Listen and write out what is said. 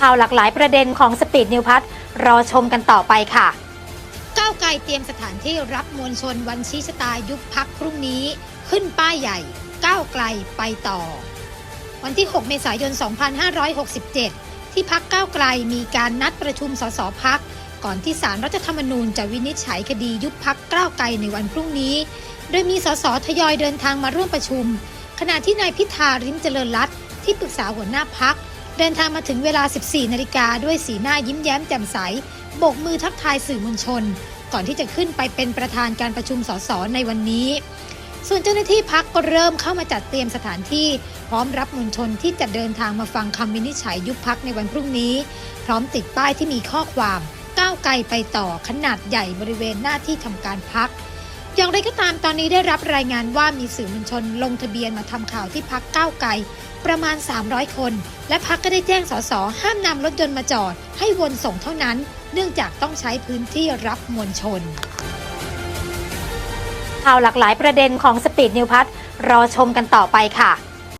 ข่าวหลากหลายประเด็นของสปีดนิวพัทรอชมกันต่อไปค่ะ ก้าวไกลเตรียมสถานที่รับมวลชนวันชี้ชะตายุบพักพรุ่งนี้ ขึ้นป้ายใหญ่ ก้าวไกลไปต่อ วันที่ 6 เมษายน 2567 ที่พักก้าวไกลมีการนัดประชุมสสพักก่อนที่สารรัฐธรรมนูญจะวินิจฉัยคดียุบพักก้าวไกลในวันพรุ่งนี้ โดยมีสสทยอยเดินทางมาร่วมประชุม ขณะที่นายพิธาริมเจริญรัตน์ที่ปรึกษาหัวหน้าพัก เดินทางมาถึงเวลา 14 นาฬิกาด้วยสีหน้ายิ้มแย้มแจ่มใสโบกมือทักทายสื่อมวลชน ก่อนที่จะขึ้นไปเป็นประธานการประชุมสสในวันนี้ ส่วนเจ้าหน้าที่พักก็เริ่มเข้ามาจัดเตรียมสถานที่ พร้อมรับมวลชนที่จะเดินทางมาฟังคำวินิจฉัยยุบพักในวันพรุ่งนี้ พร้อมติดป้ายที่มีข้อความก้าวไกลไปต่อขนาดใหญ่บริเวณหน้าที่ทำการพัก อย่างไรก็ตามตอนนี้ได้รับรายงานว่ามีสื่อมวลชนลงทะเบียนมาทำข่าวที่พักก้าวไกลประมาณ 300 คน และพักก็ได้แจ้งสสห้ามนำรถยนต์มาจอด ให้วนส่งเท่านั้น เนื่องจากต้องใช้พื้นที่รับมวลชน ข่าวหลากหลายประเด็นของสปีดนิวพัทรอชมกันต่อไปค่ะ